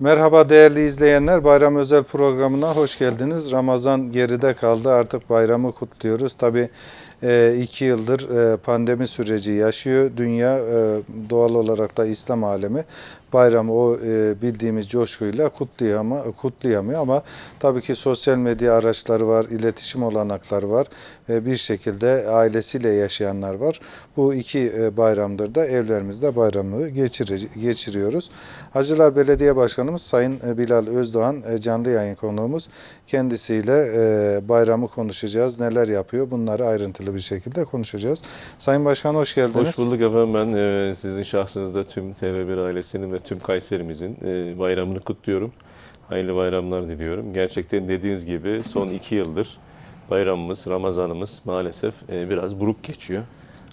Merhaba değerli izleyenler. Bayram özel programına hoş geldiniz. Ramazan geride kaldı. Artık bayramı kutluyoruz. Tabii e, iki yıldır e, pandemi süreci yaşıyor. Dünya e, doğal olarak da İslam alemi bayramı o e, bildiğimiz coşkuyla kutlayamıyor ama tabii ki sosyal medya araçları var, iletişim olanakları var ve bir şekilde ailesiyle yaşayanlar var. Bu iki bayramdır da evlerimizde bayramı geçiriyoruz. Hacılar Belediye Başkanımız Sayın Bilal Özdoğan canlı yayın konuğumuz. Kendisiyle bayramı konuşacağız. Neler yapıyor bunları ayrıntılı bir şekilde konuşacağız. Sayın Başkan hoş geldiniz. Hoş bulduk efendim. Ben e, sizin şahsınızda tüm TV1 ailesinin ve tüm Kayserimizin e, bayramını kutluyorum. Hayırlı bayramlar diliyorum. Gerçekten dediğiniz gibi son iki yıldır bayramımız, Ramazanımız maalesef e, biraz buruk geçiyor.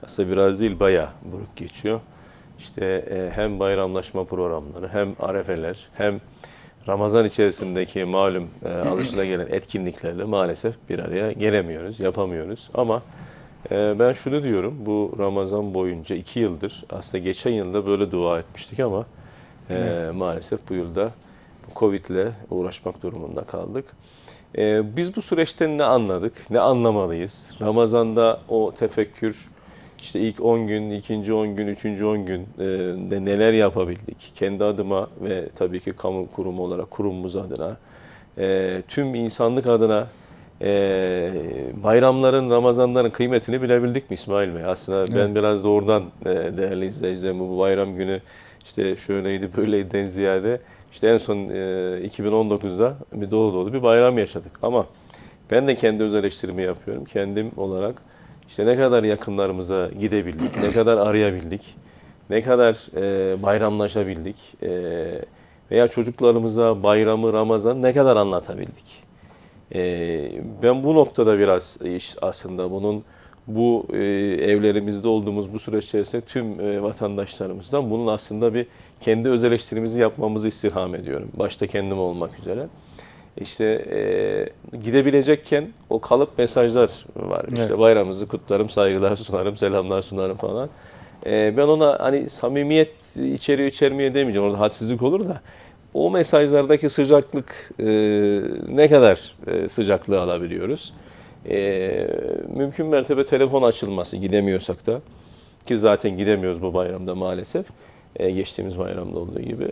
Aslında biraz değil bayağı buruk geçiyor. İşte e, hem bayramlaşma programları hem arefeler hem Ramazan içerisindeki malum e, alışılagelen etkinliklerle maalesef bir araya gelemiyoruz, yapamıyoruz. Ama Ben şunu diyorum, bu Ramazan boyunca iki yıldır, aslında geçen yılda böyle dua etmiştik ama e, maalesef bu yılda Covid ile uğraşmak durumunda kaldık. Ee, Biz bu süreçten ne anladık, ne anlamalıyız? Ramazan'da o tefekkür, işte ilk 10 gün, ikinci 10 gün, üçüncü 10 gün e, de neler yapabildik? Kendi adıma ve tabii ki kamu kurumu olarak kurumumuz adına, e, tüm insanlık adına e, bayramların, Ramazanların kıymetini bilebildik mi İsmail Bey? Aslında ben biraz da oradan e, değerli izleyicilerim bu bayram günü işte şöyleydi böyleyden ziyade işte en son e, 2019'da bir dolu dolu bir bayram yaşadık. Ama ben de kendi öz eleştirimi yapıyorum. Kendim olarak işte ne kadar yakınlarımıza gidebildik, ne kadar arayabildik, ne kadar e, bayramlaşabildik e, veya çocuklarımıza bayramı, Ramazan ne kadar anlatabildik. Ee, ben bu noktada biraz aslında bunun bu e, evlerimizde olduğumuz bu süreç içerisinde tüm e, vatandaşlarımızdan bunun aslında bir kendi öz eleştirimizi yapmamızı istirham ediyorum. Başta kendim olmak üzere. İşte e, gidebilecekken o kalıp mesajlar var. İşte Evet. bayramınızı kutlarım, saygılar sunarım, selamlar sunarım falan. E, ben ona hani samimiyet içeriyor içermiyor demeyeceğim. Orada hadsizlik olur da o mesajlardaki sıcaklık e, ne kadar e, sıcaklığı alabiliyoruz? E, mümkün mertebe telefon açılması gidemiyorsak da ki zaten gidemiyoruz bu bayramda maalesef. E, geçtiğimiz bayramda olduğu gibi.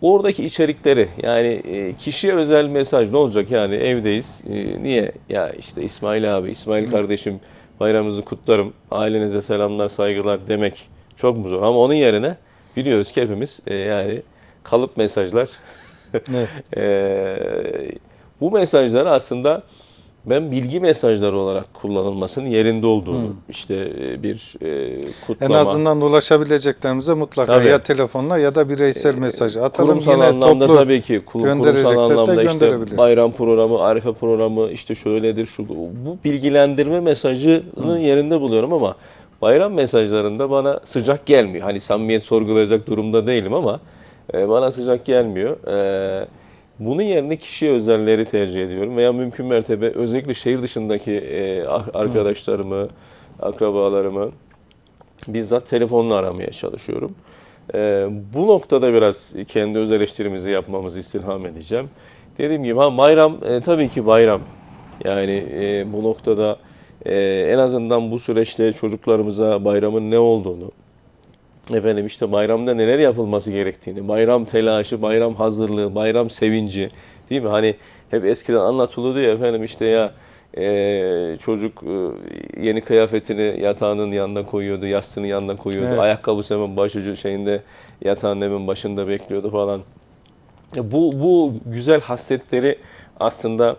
Oradaki içerikleri yani e, kişiye özel mesaj ne olacak yani evdeyiz. E, niye? Ya işte İsmail abi, İsmail kardeşim bayramınızı kutlarım. Ailenize selamlar, saygılar demek çok mu zor? Ama onun yerine biliyoruz ki hepimiz e, yani kalıp mesajlar. Evet. Eee, bu mesajları aslında ben bilgi mesajları olarak kullanılmasının yerinde olduğunu işte e, bir e, En kutlama. azından ulaşabileceklerimize mutlaka Tabii. ya telefonla ya da bireysel mesaj atalım. Kurumsal Yine anlamda toplu tabii ki göndereceksek kurumsal anlamda işte bayram programı, arife programı işte şöyledir şu bu bilgilendirme mesajının yerinde buluyorum ama bayram mesajlarında bana sıcak gelmiyor. Hani samimiyet sorgulayacak durumda değilim ama e, bana sıcak gelmiyor. E, bunun yerine kişiye özelleri tercih ediyorum veya mümkün mertebe özellikle şehir dışındaki e, ar- arkadaşlarımı, akrabalarımı bizzat telefonla aramaya çalışıyorum. Ee, bu noktada biraz kendi öz eleştirimizi yapmamızı istirham edeceğim. Dediğim gibi ha bayram e, tabii ki bayram. Yani e, bu noktada e, en azından bu süreçte çocuklarımıza bayramın ne olduğunu, efendim işte bayramda neler yapılması gerektiğini, bayram telaşı, bayram hazırlığı, bayram sevinci değil mi? Hani hep eskiden anlatılıyordu ya efendim işte ya e, çocuk e, yeni kıyafetini yatağının yanına koyuyordu, yastığının yanına koyuyordu. Evet. Ayakkabısı hemen başucu şeyinde yatağın hemen başında bekliyordu falan. E, Bu, bu güzel hasletleri aslında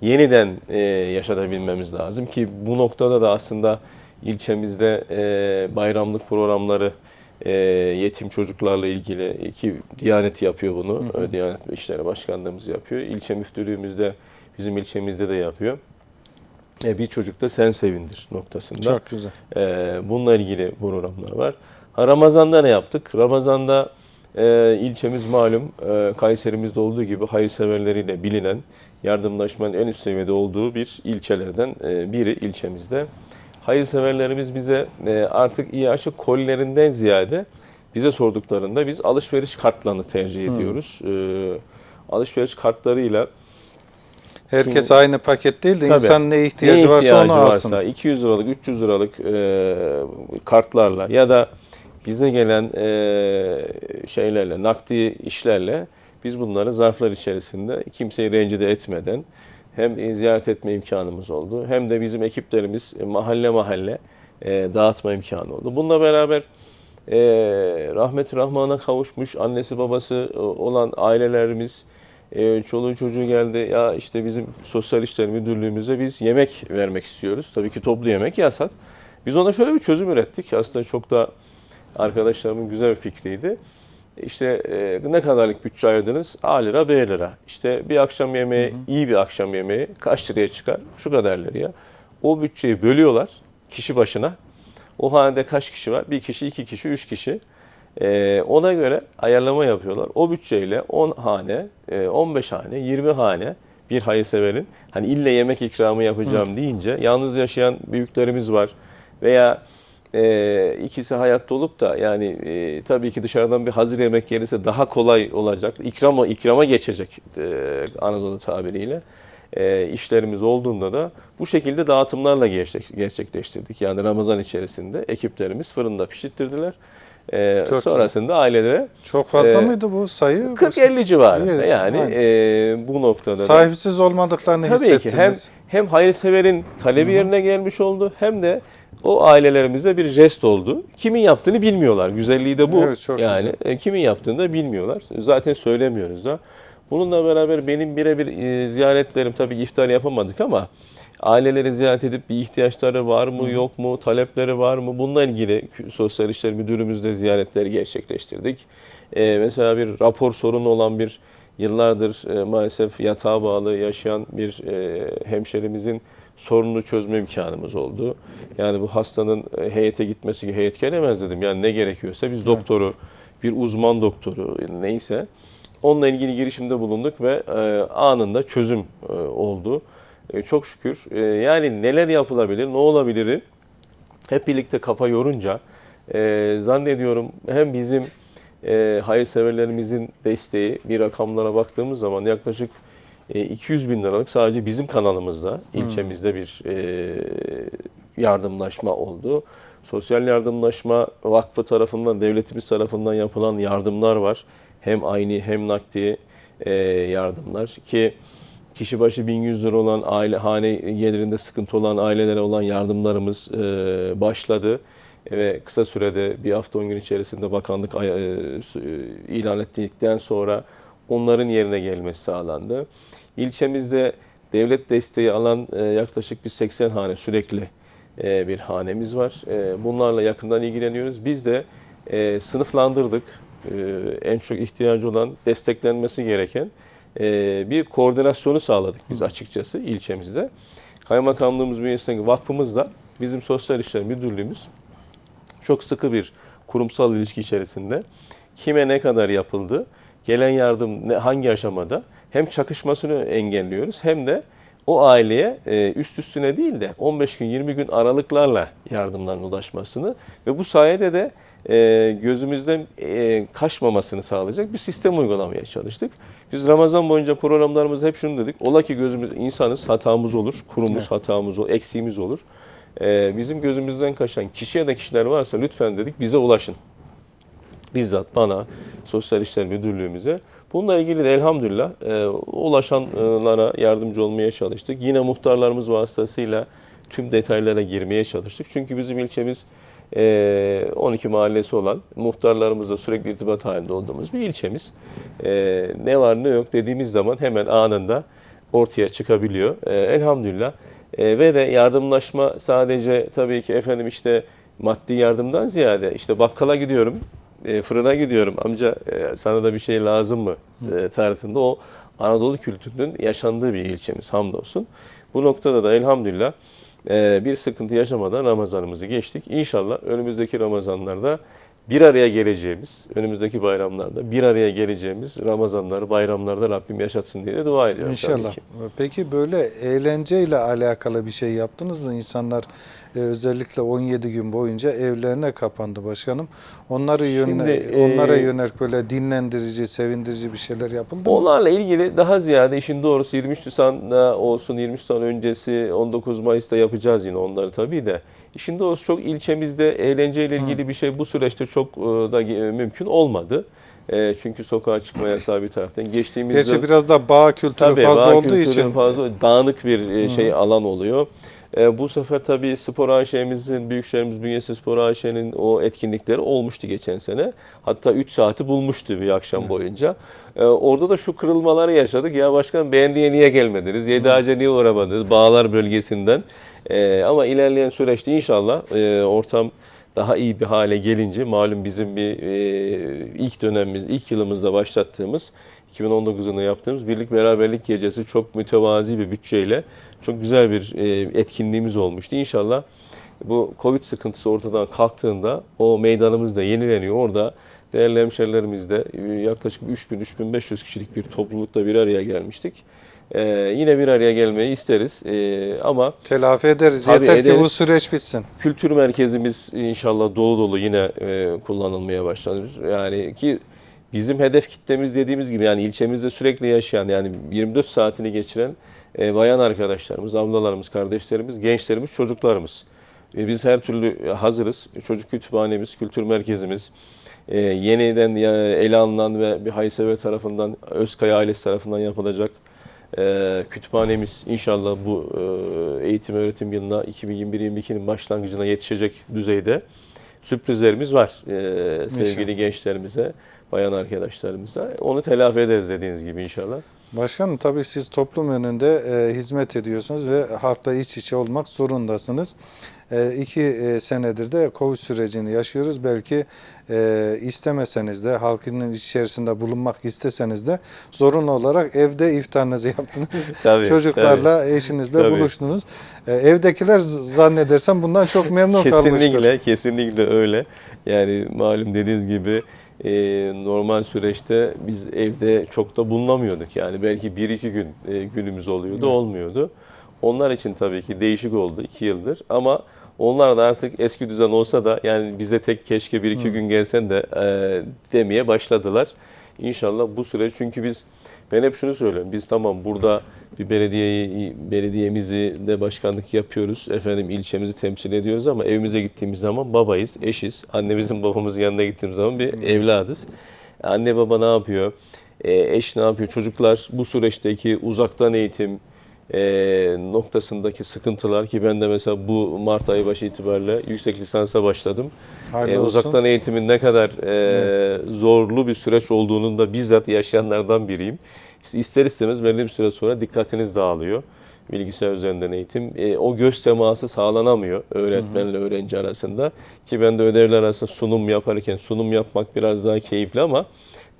yeniden e, yaşatabilmemiz lazım ki bu noktada da aslında ilçemizde e, bayramlık programları e, yetim çocuklarla ilgili ki Diyanet yapıyor bunu. E, Diyanet İşleri Başkanlığımız yapıyor. İlçe müftülüğümüzde bizim ilçemizde de yapıyor. E, bir çocuk da sen sevindir noktasında. Çok güzel. Ee, bununla ilgili programlar var. Ha, Ramazan'da ne yaptık? Ramazan'da e, ilçemiz malum e, Kayserimizde olduğu gibi hayırseverleriyle bilinen yardımlaşmanın en üst seviyede olduğu bir ilçelerden e, biri ilçemizde. Hayırseverlerimiz bize e, artık İHA kollerinden ziyade bize sorduklarında biz alışveriş kartlarını tercih ediyoruz. Ee, alışveriş kartlarıyla Herkes Şimdi- aynı paket değil de Tabii. insan ne ihtiyacı, ne varsa ihtiyacı onu alsın. varsa 200 liralık 300 liralık e, kartlarla ya da bize gelen e, şeylerle nakdi işlerle biz bunları zarflar içerisinde kimseyi rencide etmeden hem ziyaret etme imkanımız oldu hem de bizim ekiplerimiz mahalle mahalle e, dağıtma imkanı oldu. Bununla beraber e, rahmet rahmana kavuşmuş annesi babası e, olan ailelerimiz e, çoluğu çocuğu geldi ya işte bizim sosyal işler müdürlüğümüze biz yemek vermek istiyoruz. Tabii ki toplu yemek yasak. Biz ona şöyle bir çözüm ürettik. Aslında çok da arkadaşlarımın güzel bir fikriydi. İşte e, ne kadarlık bütçe ayırdınız? A lira, B lira. İşte bir akşam yemeği, iyi bir akşam yemeği kaç liraya çıkar? Şu kadar liraya. O bütçeyi bölüyorlar kişi başına. O hanede kaç kişi var? Bir kişi, iki kişi, üç kişi. Ee, ona göre ayarlama yapıyorlar. O bütçeyle 10 hane, e, 15 hane, 20 hane bir hayırseverin hani ille yemek ikramı yapacağım deyince yalnız yaşayan büyüklerimiz var veya e, ikisi hayatta olup da yani e, tabii ki dışarıdan bir hazır yemek gelirse daha kolay olacak. İkrama ikrama geçecek e, Anadolu tabiriyle. E, işlerimiz olduğunda da bu şekilde dağıtımlarla gerçek, gerçekleştirdik. Yani Ramazan içerisinde ekiplerimiz fırında pişirttirdiler. E, Çok sonrasında ailelere Çok fazla Ee, mıydı bu sayı? 40-50 civarında İyi, yani aynen. e, bu noktada da Sahipsiz olmadıklarını Tabii ki hissettiniz. hem hem hayırseverin talebi yerine gelmiş oldu hem de o ailelerimize bir jest oldu. Kimin yaptığını bilmiyorlar. Güzelliği de bu. Evet, çok yani e, kimin yaptığını da bilmiyorlar. Zaten söylemiyoruz da. Bununla beraber benim birebir e, ziyaretlerim tabii iftar yapamadık ama aileleri ziyaret edip bir ihtiyaçları var mı yok mu, talepleri var mı? Bununla ilgili Sosyal İşler Müdürümüzle ziyaretleri gerçekleştirdik. E, mesela bir rapor sorunu olan bir yıllardır e, maalesef yatağa bağlı yaşayan bir e, hemşerimizin sorununu çözme imkanımız oldu. Yani bu hastanın e, heyete gitmesi, heyet gelemez dedim. Yani ne gerekiyorsa biz doktoru, bir uzman doktoru neyse onunla ilgili girişimde bulunduk ve e, anında çözüm e, oldu. Çok şükür. Yani neler yapılabilir, ne olabilir hep birlikte kafa yorunca zannediyorum hem bizim hayırseverlerimizin desteği bir rakamlara baktığımız zaman yaklaşık 200 bin liralık sadece bizim kanalımızda, ilçemizde bir e, yardımlaşma oldu. Sosyal yardımlaşma vakfı tarafından, devletimiz tarafından yapılan yardımlar var. Hem aynı hem nakdi e, yardımlar ki kişi başı 1100 lira olan aile hane gelirinde sıkıntı olan ailelere olan yardımlarımız e, başladı ve kısa sürede bir hafta 10 gün içerisinde bakanlık e, e, ilan ettikten sonra onların yerine gelmesi sağlandı. İlçemizde devlet desteği alan e, yaklaşık bir 80 hane sürekli e, bir hanemiz var. E, Bunlarla yakından ilgileniyoruz. Biz de e, sınıflandırdık. E, En çok ihtiyacı olan, desteklenmesi gereken e, bir koordinasyonu sağladık biz açıkçası ilçemizde. Kaymakamlığımız bünyesindeki vakfımız da bizim Sosyal İşler Müdürlüğümüz çok sıkı bir kurumsal ilişki içerisinde kime ne kadar yapıldı, gelen yardım ne, hangi aşamada hem çakışmasını engelliyoruz hem de o aileye e, üst üstüne değil de 15 gün 20 gün aralıklarla yardımların ulaşmasını ve bu sayede de e, gözümüzden e, kaçmamasını sağlayacak bir sistem uygulamaya çalıştık. Biz Ramazan boyunca programlarımızda hep şunu dedik. Ola ki gözümüz insanız, hatamız olur, kurumuz hatamız olur, eksiğimiz olur. E, bizim gözümüzden kaçan kişi ya da kişiler varsa lütfen dedik bize ulaşın bizzat bana, Sosyal İşler Müdürlüğümüze. Bununla ilgili de elhamdülillah e, ulaşanlara yardımcı olmaya çalıştık. Yine muhtarlarımız vasıtasıyla tüm detaylara girmeye çalıştık. Çünkü bizim ilçemiz e, 12 mahallesi olan muhtarlarımızla sürekli irtibat halinde olduğumuz bir ilçemiz. E, ne var ne yok dediğimiz zaman hemen anında ortaya çıkabiliyor. E, elhamdülillah. E, ve de yardımlaşma sadece tabii ki efendim işte maddi yardımdan ziyade işte bakkala gidiyorum, e, fırına gidiyorum amca e, sana da bir şey lazım mı e, tarzında o Anadolu kültürünün yaşandığı bir ilçemiz hamdolsun. Bu noktada da elhamdülillah e, bir sıkıntı yaşamadan Ramazanımızı geçtik. İnşallah önümüzdeki Ramazanlarda bir araya geleceğimiz, önümüzdeki bayramlarda bir araya geleceğimiz Ramazanları, bayramlarda Rabbim yaşatsın diye de dua ediyorum. İnşallah. ki. Peki böyle eğlenceyle alakalı bir şey yaptınız mı? İnsanlar e, özellikle 17 gün boyunca evlerine kapandı başkanım. Onları yönle, Şimdi, onlara e, yönelik böyle dinlendirici, sevindirici bir şeyler yapıldı mı? Onlarla ilgili daha ziyade işin doğrusu 23 Nisan'da olsun 23 Nisan öncesi 19 Mayıs'ta yapacağız yine onları tabii de. İşin doğrusu çok ilçemizde eğlenceyle ilgili bir şey bu süreçte çok e, da e, mümkün olmadı. E, Çünkü sokağa çıkma yasağı bir taraftan. Geçtiğimiz Gerçi yıl- biraz da bağ kültürü Tabii, fazla bağ olduğu kültürü için fazla dağınık bir e, şey alan oluyor. E, bu sefer tabii spor AŞ'mizin, Büyükşehirimiz Bünyesi Spor AŞ'nin o etkinlikleri olmuştu geçen sene. Hatta 3 saati bulmuştu bir akşam boyunca. E, orada da şu kırılmaları yaşadık. Ya başkan beğendiye niye gelmediniz? Yedi Ağaca niye uğramadınız? Bağlar bölgesinden. E, ama ilerleyen süreçte inşallah e, ortam daha iyi bir hale gelince malum bizim bir e, ilk dönemimiz, ilk yılımızda başlattığımız 2019 yılında yaptığımız Birlik Beraberlik Gecesi çok mütevazi bir bütçeyle çok güzel bir e, etkinliğimiz olmuştu. İnşallah bu Covid sıkıntısı ortadan kalktığında o meydanımız da yenileniyor. Orada değerli hemşerilerimiz de e, yaklaşık 3000-3500 kişilik bir toplulukta bir araya gelmiştik. E, yine bir araya gelmeyi isteriz E, ama telafi ederiz. Yeter ki ederiz. bu süreç bitsin. kültür merkezimiz inşallah dolu dolu yine e, kullanılmaya başlanır. Yani ki bizim hedef kitlemiz dediğimiz gibi yani ilçemizde sürekli yaşayan yani 24 saatini geçiren e, bayan arkadaşlarımız, ablalarımız, kardeşlerimiz, gençlerimiz, çocuklarımız. E, biz her türlü hazırız. Çocuk kütüphanemiz, kültür merkezimiz, e, yeniden ele alınan ve bir haysever tarafından, Özkaya ailesi tarafından yapılacak e, kütüphanemiz inşallah bu e, eğitim öğretim yılına 2021-2022'nin başlangıcına yetişecek düzeyde sürprizlerimiz var e, sevgili gençlerimize, bayan arkadaşlarımıza. Onu telafi ederiz dediğiniz gibi inşallah. Başkanım tabii siz toplum önünde e, hizmet ediyorsunuz ve halkla iç içe olmak zorundasınız. E, iki e, senedir de Covid sürecini yaşıyoruz. Belki e, istemeseniz de halkın içerisinde bulunmak isteseniz de zorunlu olarak evde iftarınızı yaptınız. Tabii, Çocuklarla, eşinizle Tabii. buluştunuz. E, evdekiler zannedersem bundan çok memnun kalmıştır. Kesinlikle, kesinlikle öyle. Yani malum dediğiniz gibi e, normal süreçte biz evde çok da bulunamıyorduk. Yani belki bir iki gün e, günümüz oluyordu, olmuyordu. Onlar için tabii ki değişik oldu iki yıldır ama onlar da artık eski düzen olsa da yani bize tek keşke bir iki gün gelsen de e, demeye başladılar. İnşallah bu süreç çünkü biz ben hep şunu söylüyorum. Biz tamam burada bir belediyeyi belediyemizi de başkanlık yapıyoruz. Efendim ilçemizi temsil ediyoruz ama evimize gittiğimiz zaman babayız, eşiz. Annemizin babamızın yanına gittiğimiz zaman bir evladız. Anne baba ne yapıyor? E, eş ne yapıyor? Çocuklar bu süreçteki uzaktan eğitim e, noktasındaki sıkıntılar ki ben de mesela bu Mart ayı başı itibariyle yüksek lisansa başladım. Hayırlı E, olsun. uzaktan eğitimin ne kadar e, zorlu bir süreç olduğunun da bizzat yaşayanlardan biriyim. İşte ister istemez belli bir süre sonra dikkatiniz dağılıyor. Bilgisayar üzerinden eğitim. E, o göz teması sağlanamıyor öğretmenle öğrenci arasında. Ki ben de ödevler arasında sunum yaparken sunum yapmak biraz daha keyifli ama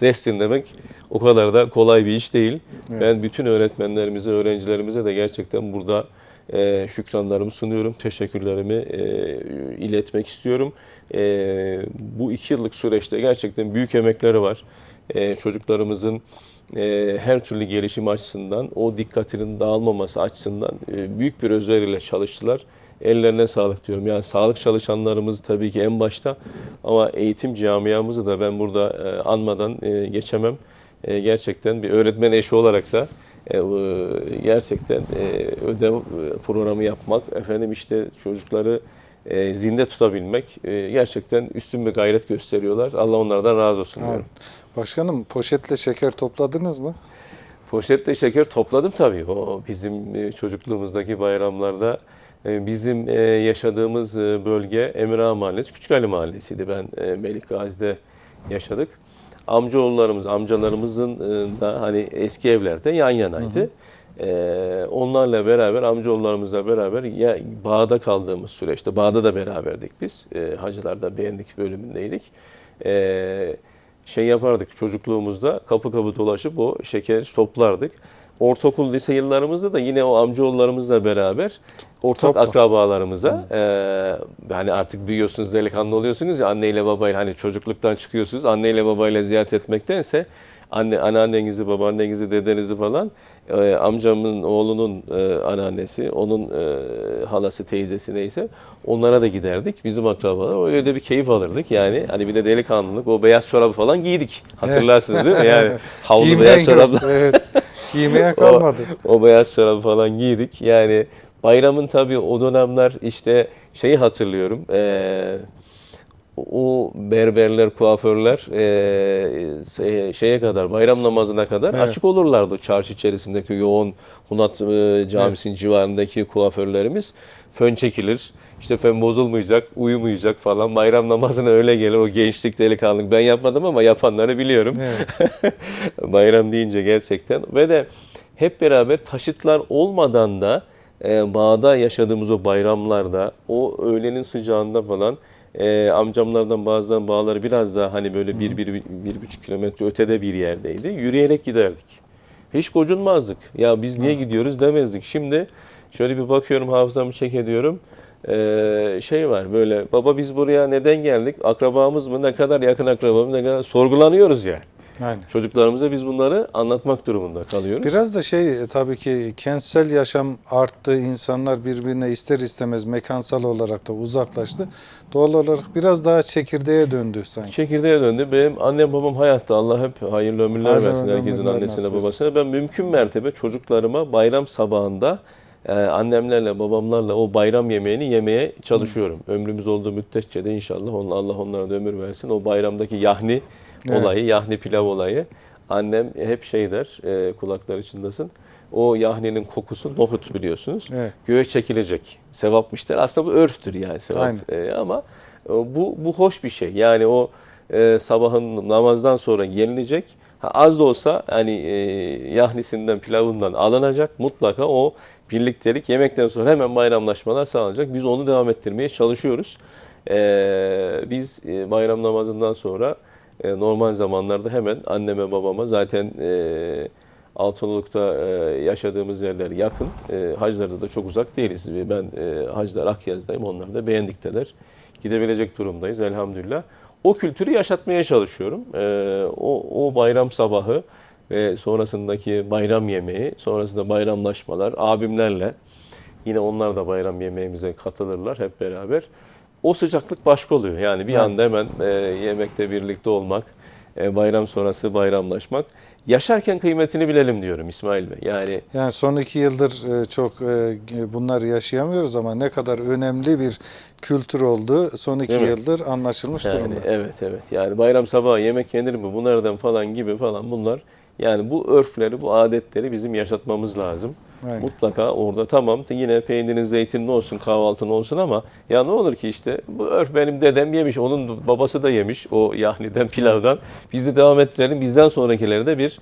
destinlemek o kadar da kolay bir iş değil. Ben bütün öğretmenlerimize, öğrencilerimize de gerçekten burada e, şükranlarımı sunuyorum. Teşekkürlerimi e, iletmek istiyorum. E, bu iki yıllık süreçte gerçekten büyük emekleri var. E, çocuklarımızın e, her türlü gelişim açısından, o dikkatinin dağılmaması açısından e, büyük bir özveriyle çalıştılar. Ellerine sağlık diyorum. Yani sağlık çalışanlarımız tabii ki en başta ama eğitim camiamızı da ben burada e, anmadan e, geçemem. E, gerçekten bir öğretmen eşi olarak da e, gerçekten e, ödev programı yapmak, efendim işte çocukları e, zinde tutabilmek e, gerçekten üstün bir gayret gösteriyorlar. Allah onlardan razı olsun diyorum. Başkanım poşetle şeker topladınız mı? Poşetle şeker topladım tabii. O bizim çocukluğumuzdaki bayramlarda bizim e, yaşadığımız e, bölge Emirağa Mahallesi, Küçükali Mahallesi'ydi. Ben e, Melik Gazi'de yaşadık. Amcaoğullarımız, amcalarımızın da hani eski evlerde yan yanaydı. E, onlarla beraber, amcaoğullarımızla beraber ya bağda kaldığımız süreçte, bağda da beraberdik biz. E, Hacılar'da beğendik bölümündeydik. E, şey yapardık çocukluğumuzda kapı kapı dolaşıp o şekeri toplardık. Ortaokul, lise yıllarımızda da yine o amcaoğullarımızla beraber ortak Topla. akrabalarımıza e, hani artık büyüyorsunuz delikanlı oluyorsunuz ya anneyle babayla hani çocukluktan çıkıyorsunuz anneyle babayla ziyaret etmektense anne anneannenizi, babaannenizi, dedenizi falan e, amcamın oğlunun e, anneannesi, onun e, halası, teyzesi neyse onlara da giderdik. Bizim akrabalar öyle de bir keyif alırdık. Yani hani bir de delikanlılık o beyaz çorabı falan giydik. Hatırlarsınız değil mi? Yani havlu beyaz yok. çorapla Evet. Giymeye kalmadı. o beyaz çorabı falan giydik. Yani bayramın tabii o dönemler işte şeyi hatırlıyorum. eee, o berberler, kuaförler eee, se- şeye kadar, bayram namazına kadar Evet. açık olurlardı. Çarşı içerisindeki yoğun Hunat eee, Camisi'nin civarındaki kuaförlerimiz fön çekilir. İşte fön bozulmayacak, uyumayacak falan. Bayram namazına öyle gelir o gençlik, delikanlılık. Ben yapmadım ama yapanları biliyorum. Evet. Bayram deyince gerçekten ve de hep beraber taşıtlar olmadan da e, bağda yaşadığımız o bayramlarda o öğlenin sıcağında falan e, amcamlardan bazen bağları biraz daha hani böyle bir, bir, bir, bir buçuk kilometre ötede bir yerdeydi. Yürüyerek giderdik. Hiç gocunmazdık. Ya biz niye gidiyoruz demezdik. Şimdi şöyle bir bakıyorum hafızamı çek ediyorum. Ee, şey var böyle baba biz buraya neden geldik? Akrabamız mı? Ne kadar yakın akrabamız? Ne kadar sorgulanıyoruz yani. Aynen. Çocuklarımıza biz bunları anlatmak durumunda kalıyoruz. Biraz da şey e, tabii ki kentsel yaşam arttı. insanlar birbirine ister istemez mekansal olarak da uzaklaştı. Doğal olarak biraz daha çekirdeğe döndü sanki. Çekirdeğe döndü. Benim annem babam hayatta. Allah hep hayırlı ömürler Hayırlı versin herkesin ömürler annesine babasına. Ben mümkün mertebe çocuklarıma bayram sabahında e, annemlerle babamlarla o bayram yemeğini yemeye çalışıyorum. Ömrümüz olduğu müddetçe de inşallah Allah onlara da ömür versin. O bayramdaki yahni Evet. olayı, yahni pilav olayı. Annem hep şey der, e, kulaklar içindesin. O yahninin kokusu nohut biliyorsunuz. Evet. Göğe çekilecek. Sevapmış der. Aslında bu örftür yani sevap. Aynen. E, ama e, bu bu hoş bir şey. Yani o e, sabahın namazdan sonra yenilecek. Ha, az da olsa hani e, yahnisinden, pilavından alınacak. Mutlaka o birliktelik yemekten sonra hemen bayramlaşmalar sağlanacak. Biz onu devam ettirmeye çalışıyoruz. E, biz e, bayram namazından sonra e, normal zamanlarda hemen anneme babama zaten e, Altınoluk'ta e, yaşadığımız yerler yakın. E, haclarda da çok uzak değiliz. Ben e, haclar Akyaz'dayım. Onlar da beğendikteler. Gidebilecek durumdayız elhamdülillah. O kültürü yaşatmaya çalışıyorum. E, o, o bayram sabahı ve sonrasındaki bayram yemeği, sonrasında bayramlaşmalar abimlerle yine onlar da bayram yemeğimize katılırlar hep beraber. O sıcaklık başka oluyor. Yani bir anda hemen e, yemekte birlikte olmak, e, bayram sonrası bayramlaşmak. Yaşarken kıymetini bilelim diyorum İsmail Bey. Yani Yani son iki yıldır e, çok e, bunları yaşayamıyoruz ama ne kadar önemli bir kültür oldu son iki Değil mi? yıldır anlaşılmış Yani durumda. evet evet. Yani bayram sabahı yemek yenir mi? Bunlardan falan gibi falan bunlar. Yani bu örfleri, bu adetleri bizim yaşatmamız lazım. Aynen. Mutlaka orada tamam yine peynirin zeytinin olsun, kahvaltın olsun ama ya ne olur ki işte bu örf benim dedem yemiş, onun babası da yemiş o yahniden, pilavdan. Biz de devam ettirelim. Bizden sonrakileri de bir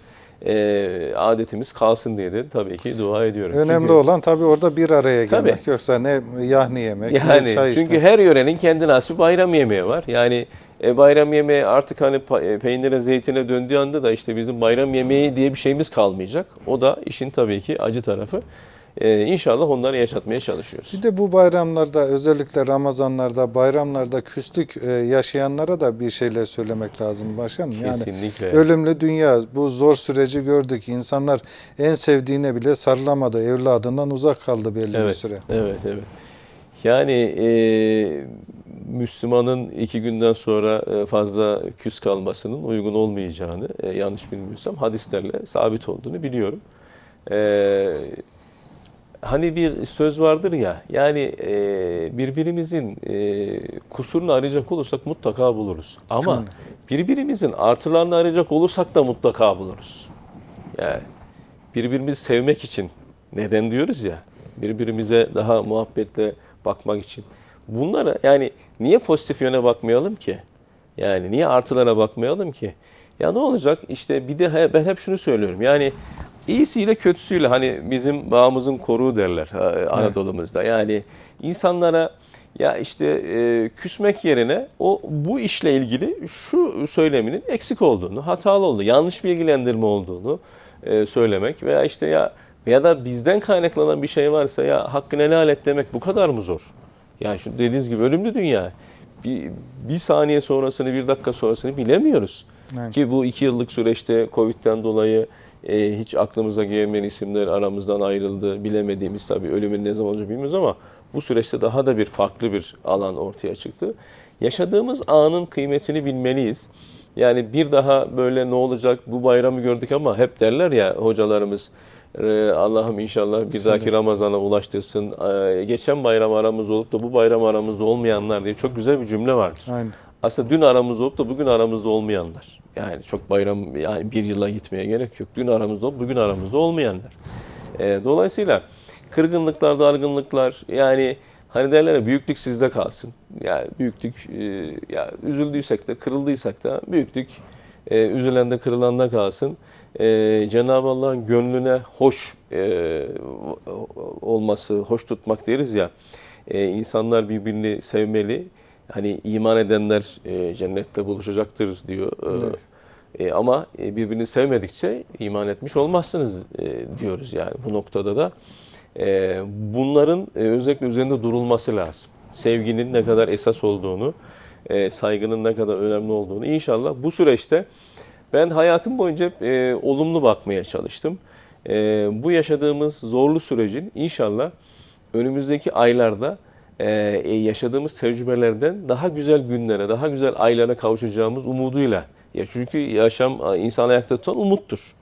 e, adetimiz kalsın diye de tabii ki dua ediyorum. Önemli Çünkü- olan tabii orada bir araya Tabii. gelmek. Yoksa ne yahni yemek, ne Yani çay çünkü içmek. her yörenin kendine has bir bayram yemeği var. Yani e, bayram yemeği artık hani e, peynire, zeytine döndüğü anda da işte bizim bayram yemeği diye bir şeyimiz kalmayacak. O da işin tabii ki acı tarafı. E, inşallah onları yaşatmaya çalışıyoruz. Bir de bu bayramlarda özellikle Ramazanlarda, bayramlarda küslük e, yaşayanlara da bir şeyler söylemek lazım başkanım. Yani Kesinlikle. ölümlü dünya bu zor süreci gördük. İnsanlar en sevdiğine bile sarılamadı. Evladından uzak kaldı belli bir Evet, süre. evet, evet. Yani e, Müslümanın iki günden sonra e, fazla küs kalmasının uygun olmayacağını, e, yanlış bilmiyorsam hadislerle sabit olduğunu biliyorum. E, hani bir söz vardır ya, yani birbirimizin kusurunu arayacak olursak mutlaka buluruz. Ama birbirimizin artılarını arayacak olursak da mutlaka buluruz. Yani birbirimizi sevmek için neden diyoruz ya birbirimize daha muhabbetle bakmak için. Bunlara yani niye pozitif yöne bakmayalım ki? Yani niye artılara bakmayalım ki? Ya ne olacak? İşte bir de ben hep şunu söylüyorum. Yani iyisiyle kötüsüyle hani bizim bağımızın koruğu derler Anadolu'muzda. Yani insanlara ya işte e, küsmek yerine o bu işle ilgili şu söyleminin eksik olduğunu, hatalı olduğunu, yanlış bilgilendirme olduğunu e, söylemek veya işte ya ya da bizden kaynaklanan bir şey varsa ya hakkını helal et demek bu kadar mı zor? Yani şu dediğiniz gibi ölümlü dünya. Bir, bir saniye sonrasını, bir dakika sonrasını bilemiyoruz. Evet. Ki bu iki yıllık süreçte Covid'den dolayı e, hiç aklımıza gelmeyen isimler aramızdan ayrıldı. Bilemediğimiz tabii ölümün ne zaman olacağını bilmiyoruz ama bu süreçte daha da bir farklı bir alan ortaya çıktı. Yaşadığımız anın kıymetini bilmeliyiz. Yani bir daha böyle ne olacak bu bayramı gördük ama hep derler ya hocalarımız Allah'ım inşallah bir dahaki Ramazan'a ulaştırsın. E, Geçen bayram aramızda olup da bu bayram aramızda olmayanlar diye çok güzel bir cümle vardır. Aynen. Aslında dün aramızda olup da bugün aramızda olmayanlar. Yani çok bayram yani bir yıla gitmeye gerek yok. Dün aramızda olup bugün aramızda olmayanlar. E, dolayısıyla kırgınlıklar, dargınlıklar yani hani derler ya büyüklük sizde kalsın. Yani büyüklük e, ya üzüldüysek de kırıldıysak da büyüklük e, üzülen de kırılan da kalsın. E, Cenab-ı Allah'ın gönlüne hoş e, olması, hoş tutmak deriz ya. E, insanlar birbirini sevmeli. Hani iman edenler e, cennette buluşacaktır diyor. E, Evet. e, ama e, birbirini sevmedikçe iman etmiş olmazsınız e, diyoruz yani bu noktada da. E, bunların e, özellikle üzerinde durulması lazım. Sevginin ne kadar esas olduğunu, e, saygının ne kadar önemli olduğunu. İnşallah bu süreçte ben hayatım boyunca e, olumlu bakmaya çalıştım. E, bu yaşadığımız zorlu sürecin inşallah önümüzdeki aylarda e, e, yaşadığımız tecrübelerden daha güzel günlere, daha güzel aylara kavuşacağımız umuduyla. Ya çünkü yaşam insan ayakta tutan umuttur.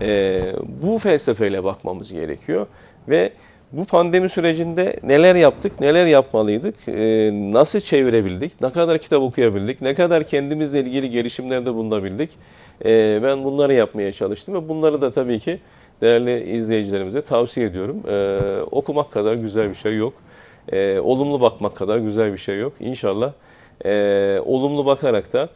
E, bu felsefeyle bakmamız gerekiyor ve bu pandemi sürecinde neler yaptık, neler yapmalıydık, e, nasıl çevirebildik, ne kadar kitap okuyabildik, ne kadar kendimizle ilgili gelişimlerde bulunabildik. E, ben bunları yapmaya çalıştım ve bunları da tabii ki değerli izleyicilerimize tavsiye ediyorum. E, okumak kadar güzel bir şey yok. E, olumlu bakmak kadar güzel bir şey yok. İnşallah e, olumlu bakarak da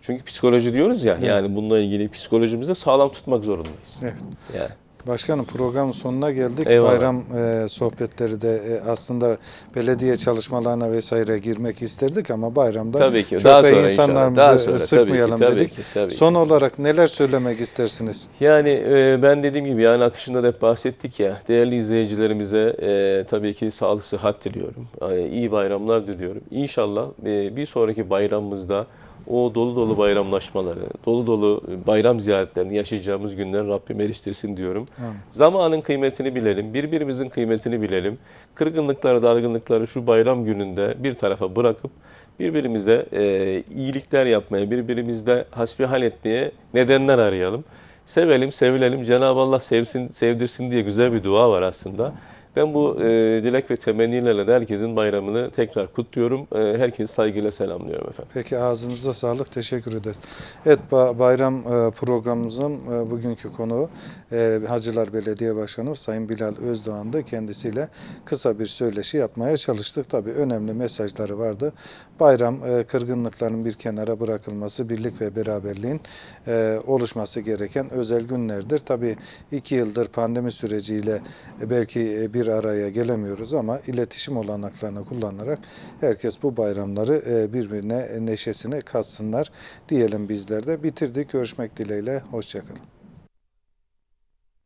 çünkü psikoloji diyoruz ya yani bununla ilgili psikolojimizi de sağlam tutmak zorundayız. Evet. Yani. Başkanım programın sonuna geldik. Eyvallah. Bayram e, sohbetleri de e, aslında belediye çalışmalarına vesaire girmek isterdik ama bayramda Tabii ki. çok Daha da sonra insanlarımızı Daha sonra. sıkmayalım tabii ki, dedik. Tabii ki, tabii ki. Son olarak neler söylemek istersiniz? Yani e, ben dediğim gibi yani akışında da hep bahsettik ya değerli izleyicilerimize e, tabii ki sağlık sıhhat diliyorum. E, iyi bayramlar diliyorum. İnşallah e, bir sonraki bayramımızda o dolu dolu bayramlaşmaları, dolu dolu bayram ziyaretlerini yaşayacağımız günler Rabbim eriştirsin diyorum. Amin. Zamanın kıymetini bilelim, birbirimizin kıymetini bilelim. Kırgınlıkları, dargınlıkları şu bayram gününde bir tarafa bırakıp birbirimize e, iyilikler yapmaya, birbirimizle hasbihal etmeye nedenler arayalım. Sevelim, sevilelim. Cenab-ı Allah sevsin, sevdirsin diye güzel bir dua var aslında. Ben bu e, dilek ve temennilerle de herkesin bayramını tekrar kutluyorum. E, herkesi saygıyla selamlıyorum efendim. Peki ağzınıza sağlık. Teşekkür ederiz. Evet ba- bayram e, programımızın e, bugünkü konuğu e, Hacılar Belediye Başkanı Sayın Bilal Özdoğan'dı. Kendisiyle kısa bir söyleşi yapmaya çalıştık. Tabii önemli mesajları vardı. Bayram e, kırgınlıkların bir kenara bırakılması, birlik ve beraberliğin e, oluşması gereken özel günlerdir. Tabii iki yıldır pandemi süreciyle e, belki e, bir araya gelemiyoruz ama iletişim olanaklarını kullanarak herkes bu bayramları e, birbirine neşesini katsınlar diyelim bizler de. Bitirdik. Görüşmek dileğiyle. Hoşçakalın.